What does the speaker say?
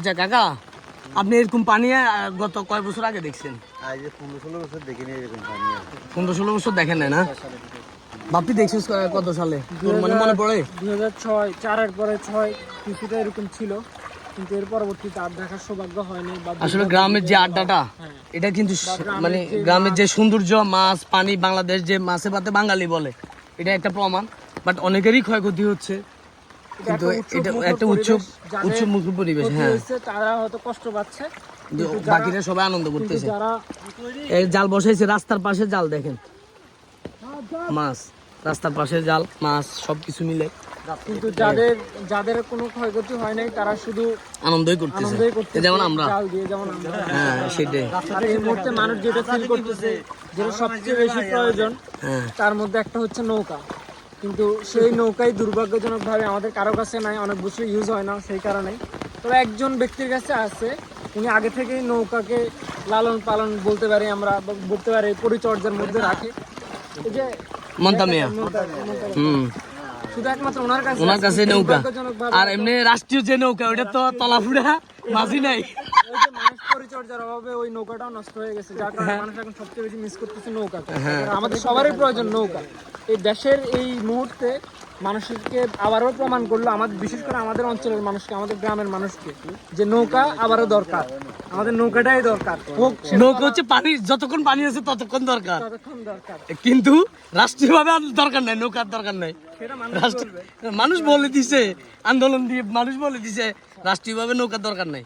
আচ্ছা কাকা আপনি এরকম পানি গত কয় বছর আগে দেখছেন? পনেরো ষোলো বছর দেখিনি এরকম পানি পনেরো ষোলো বছর দেখেন নাই না? বাপি দেখছিস কত সালে? মানে মনে পড়ে? দুই হাজার ছয় চারের পরে ছয় কিছুটা এরকম ছিল কিন্তু এর পরবর্তীতে আর দেখার সৌভাগ্য হয়নি আসলে গ্রামের যে আড্ডাটা এটা কিন্তু মানে গ্রামের যে সৌন্দর্য মাছ পানি বাংলাদেশ যে মাছে ভাতে বাঙালি বলে এটা একটা প্রমাণ বাট অনেকেরই ক্ষয়ক্ষতি হচ্ছে। কিন্তু এটা একটা উৎসব উৎসব মুখর পরিবেশ হ্যাঁ। তারা হয়তো কষ্ট পাচ্ছে। বাকিরা সবাই আনন্দ করতেছে। এই জাল বসাইছে রাস্তার পাশে জাল দেখেন। মাছ রাস্তার পাশে জাল মাছ সবকিছু মিলে। কিন্তু যাদের যাদের কোনো ক্ষয়ক্ষতি হয় নাই তারা শুধু আনন্দই করতেছে। যেমন আমরা। জাল দিয়ে যেমন আমরা। হ্যাঁ সেটাই। আর এই মুহূর্তে মানুষ যেটা ফিল করতেছে যেটা সবচেয়ে বেশি প্রয়োজন হ্যাঁ। তার মধ্যে একটা হচ্ছে নৌকা। কিন্তু সেই নৌকাই দুর্ভাগ্যজনকভাবে আমাদের কারও কাছে নাই অনেক বছর ইউজ হয় না সেই কারণেই। তবে একজন ব্যক্তির কাছে আছে উনি আগে থেকেই নৌকাকে লালন পালন বলতে পারি আমরা বলতে পারি পরিচর্যার মধ্যে রাখে। এই যে নৌকা- নৌকা- হুম। শুধু একমাত্র ওনার কাছে ওনার কাছে নৌকা। আর এমনি রাষ্ট্রীয় যে নৌকা ওটা তো তলাফুড়া মাঝি নাই। ওই যে মানুষ পরিচর্যার অভাবে ওই নৌকাটাও নষ্ট হয়ে গেছে যার কারণে মানুষ এখন সবচেয়ে বেশি মিস করতেছে নৌকাকে আমাদের সবারই প্রয়োজন নৌকা। এই দেশের এই মুহূর্তে মানুষকে আবারও প্রমাণ করল আমাদের বিশেষ করে আমাদের অঞ্চলের মানুষকে আমাদের গ্রামের মানুষকে যে নৌকা আবারও দরকার। আমাদের নৌকাটাই দরকার। নৌকা হচ্ছে পানি যতক্ষণ পানি আছে ততক্ষণ দরকার। কিন্তু রাষ্ট্রীয়ভাবে দরকার নাই নৌকার দরকার নাই। মানুষ বলে দিছে আন্দোলন দিয়ে মানুষ বলে দিছে রাষ্ট্রীয়ভাবে নৌকার দরকার নাই।